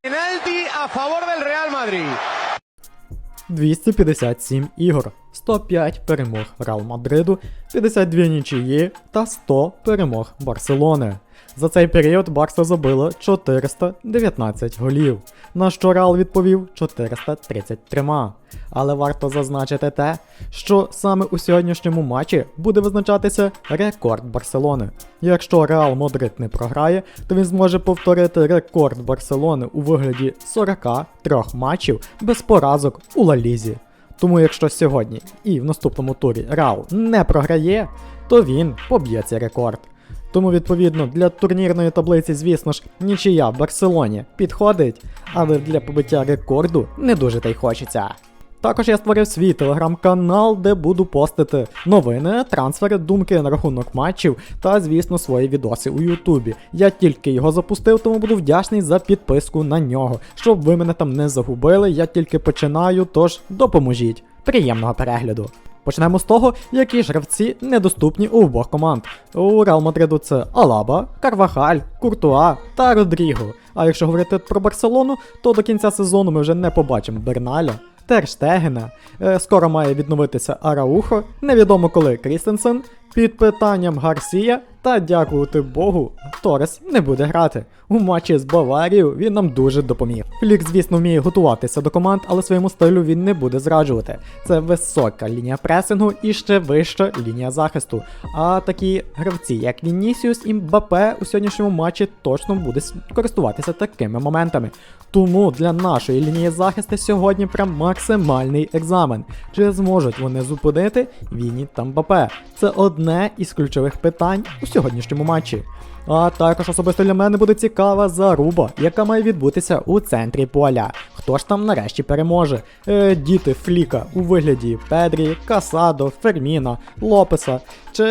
Penalti a favor del Real Madrid. 257 ігор, 105 перемог Реал Мадриду, 52 нічиї та 100 перемог Барселони. За цей період Барса забила 419 голів, на що Реал відповів 433. Але варто зазначити те, що саме у сьогоднішньому матчі буде визначатися рекорд Барселони. Якщо Реал Мадрид не програє, то він зможе повторити рекорд Барселони у вигляді 43 матчів без поразок у Ла Лізі. Тому якщо сьогодні і в наступному турі Рау не програє, то він поб'є цей рекорд. Тому, відповідно, для турнірної таблиці, звісно ж, нічия в Барселоні підходить, але для побиття рекорду не дуже та й хочеться. Також я створив свій телеграм-канал, де буду постити новини, трансфери, думки на рахунок матчів та, звісно, свої відоси у Ютубі. Я тільки його запустив, тому буду вдячний за підписку на нього. Щоб ви мене там не загубили, я тільки починаю, тож допоможіть. Приємного перегляду. Почнемо з того, які ж гравці недоступні у обох команд. У Реал Мадриду це Алаба, Карвахаль, Куртуа та Родріго. А якщо говорити про Барселону, то до кінця сезону ми вже не побачимо Берналя. Терштегена, е, скоро має відновитися Араухо, невідомо коли Крістенсен, під питанням Гарсія, та дякувати Богу, Торес не буде грати. У матчі з Баварією він нам дуже допоміг. Флік, звісно, вміє готуватися до команд, але своєму стилю він не буде зраджувати. Це висока лінія пресингу і ще вища лінія захисту. А такі гравці, як Вінісіус і Мбапе, у сьогоднішньому матчі точно буде користуватися такими моментами. Тому для нашої лінії захисту сьогодні прям максимальний екзамен. Чи зможуть вони зупинити Віні та Мбапе? Це одне із ключових питань сьогоднішньому матчі. А також особисто для мене буде цікава заруба, яка має відбутися у центрі поля. Хто ж там нарешті переможе? Е, діти Фліка у вигляді Педрі, Касадо, Ферміна, Лопеса чи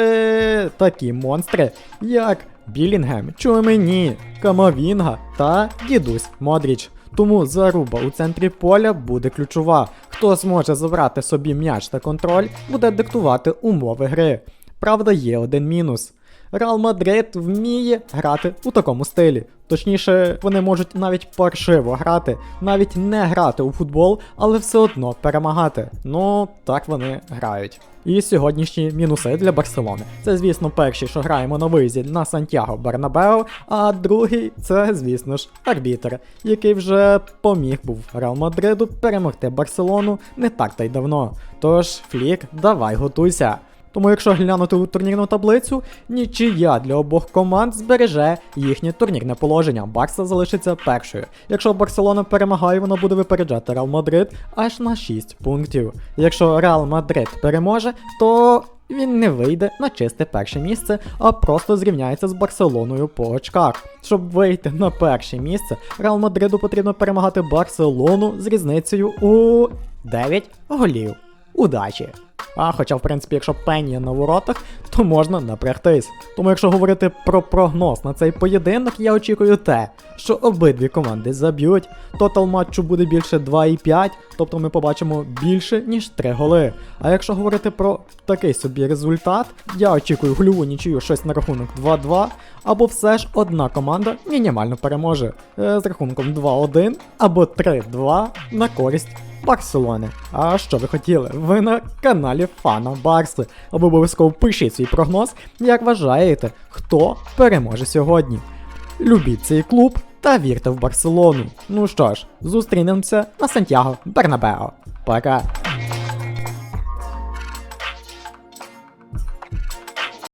такі монстри, як Білінгем, Чумені, Камавінга та дідусь Модріч. Тому заруба у центрі поля буде ключова. Хто зможе забрати собі м'яч та контроль, буде диктувати умови гри. Правда, є один мінус. Реал Мадрид вміє грати у такому стилі. Точніше, вони можуть навіть паршиво грати, навіть не грати у футбол, але все одно перемагати. Ну, так вони грають. І сьогоднішні мінуси для Барселони. Це, звісно, перший, що граємо на виїзді на Сантьяго Бернабео, а другий це, звісно ж, арбітр, який вже поміг був Реал Мадриду перемогти Барселону не так та й давно. Тож, Флік, давай готуйся. Тому якщо глянути у турнірну таблицю, нічия для обох команд збереже їхнє турнірне положення. Барса залишиться першою. Якщо Барселона перемагає, вона буде випереджати Реал Мадрид аж на 6 пунктів. Якщо Реал Мадрид переможе, то він не вийде на чисте перше місце, а просто зрівняється з Барселоною по очках. Щоб вийти на перше місце, Реал Мадриду потрібно перемагати Барселону з різницею у 9 голів. Удачі! А хоча, в принципі, якщо пені на воротах, то можна напрягтись. Тому якщо говорити про прогноз на цей поєдинок, я очікую те, що обидві команди заб'ють. Тотал матчу буде більше 2,5, тобто ми побачимо більше, ніж 3 голи. А якщо говорити про такий собі результат, я очікую гольову нічию щось на рахунок 2-2, або все ж одна команда мінімально переможе е, з рахунком 2-1 або 3-2 на користь Барселони. А що ви хотіли? Ви на каналі Фана Барси. Обов'язково пишіть свій прогноз, як вважаєте, хто переможе сьогодні. Любіть цей клуб та вірте в Барселону. Ну що ж, зустрінемося на Сантьяго Бернабео. Пока!